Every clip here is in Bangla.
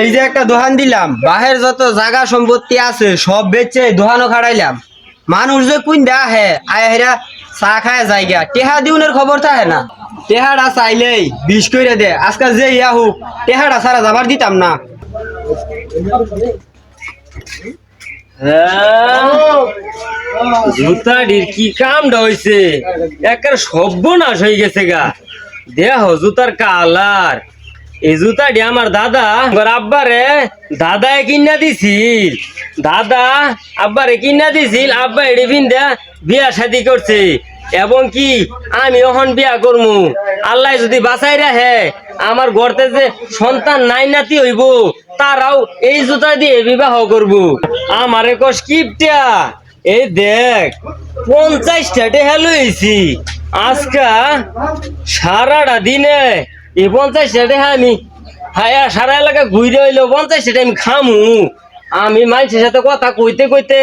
এই যে একটা দোকান দিলাম, বাহের যত জায়গা সম্পত্তি আছে, সব বেচে দোকানও খাড়াইলাম। মানুষ যে কুইন দেয়া হে আয় হেরা চা খায় জায়গা। টেহা দিউনের খবর থাকে না। টেহাটা চাইলেই বিষ করে দে। আজকাল যে ইয়া হোক, টেহাটা সারা যাবার দিতাম না। জুতাটির কি কামটা হইছে? একের সর্বনাশ হয়ে গেছে গা। দেহ জুতার কালার। এই জুতাটি আমার দাদা। আব্বারে, দাদায় কিনা দিছিল। দাদা আব্বারে কিনা দিছিল, আব্বা এডি বিন্দা বিয়া শাদি করছে। এবং কি, আমি এখন বিয়া করমু। আল্লাহ যদি বাঁচাই রাখে, আমার গড়তে যে সন্তান নাই নাতি হইব, তারাও এই জুতা দিয়ে বিবাহ করব। আমারে কস কিপটা? এই দেখ, পঞ্চাশটা টেহা লইছি। আজকা সারাটা দিনে এই পঞ্চাশটা টেহা আমি হায়া সারা এলাকা ঘুরে হইল পঞ্চাশটা আমি খামু। আমি মানুষের সাথে কথা কইতে কইতে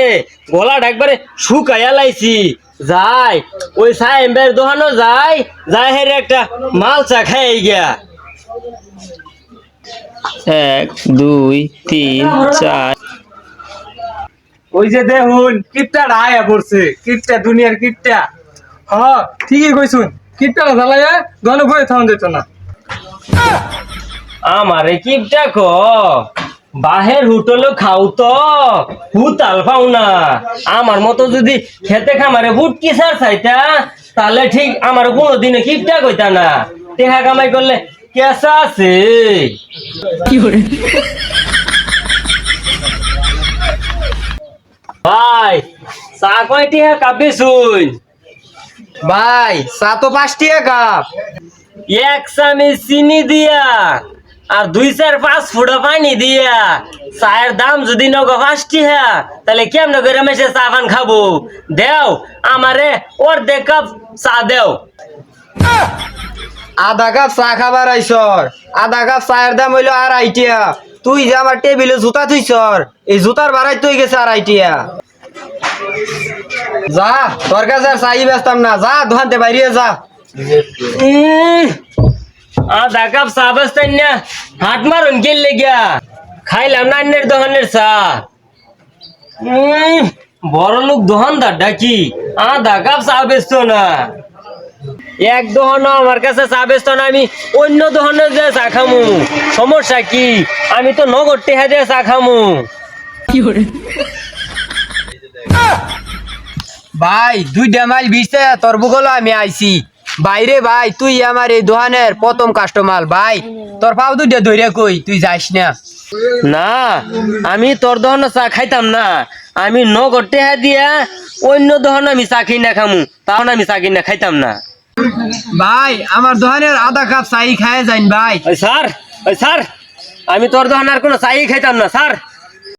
গলাটা একবারে শুকাইয়া লাইছি। যাই ওই সাহেবের দোকানও যাই যাই হের একটা মাল চা খাই গিয়া। এক দুই তিন চার। ওই যে দেখুন কিপটা আয়া পড়ছে কিপটা দুনিয়ার কিপটা। হ ঠিকই কইছুন। কিপটা জ্বালাইয়া গণ বয়ে থাউন যেত না। আমারে কিপটা ক বাহের হোটেলে খাও তো হুতাল পাও না। আমার মতো যদি খেতে খামারে ফুটকি সার চাইতা তাহলে ঠিক আমার কোনোদিনে কিপটা কইতা না। টেহা কামাই করলে কেসা আছে। ভাই চা কয় টিহা কাপে শুন ভাই চা তো পাঁচ টাকা কাপ। এক চামচ চিনি দিয়া আর দুই চার পাঁচ ফুটা পানি দিয়া। চায়ের দাম যদি নগ পাঁচটি হ্যাঁ তাহলে কেমন করে মেসে চা পান খাব? দেও আমারে অর্ধেক কাপ চা দেও। আধা কাপ চা খাবার আইসর আধা কাপ চায়ের দাম হইল আড়াই টিয়া। তুই যে আমার টেবিলে জুতা থুইছর এই জুতার বাড়াই তুই গেছে আড়াই টিয়া। যা তোর কাছে আর চাই বেচতাম না। যা দোকানতে বাইরে যা। উম, আধা কাপ চা বেচতেন না। হাট মারুন গেলে গিয়া খাইলাম না অন্যের দোকানের চা। উম, বড় লোক দোকানদার ডাকি আধা কাপ চা বেচতো না। এক দোকান আমার কাছে চা বেচতো না আমি অন্য দোকানে যে চা খামু। সমস্যা কি? আমি তো নগদ টেহা দিয়ে চা খামু। ভাই দুইটা মাইল বিচতে তোর বুকলো আমি আইছি। বাইরে ভাই তুই আমার এই দোকানের প্রথম কাস্টমার ভাই। তোর পাও দুইটা ধরে কই তুই যাইস না। না আমি তোর দহন চা খাইতাম না। আমি নগদ টেহা দিয়া অন্য দহন আমি চা খাই না খামু তাও আমি চা কিনা খাইতাম না। ভাই আমার দোকানের আধা কাপ চাই খায় যাইন ভাই। স্যার স্যার আমি তোর দোকান আর কোনো চাই খাইতাম না স্যার।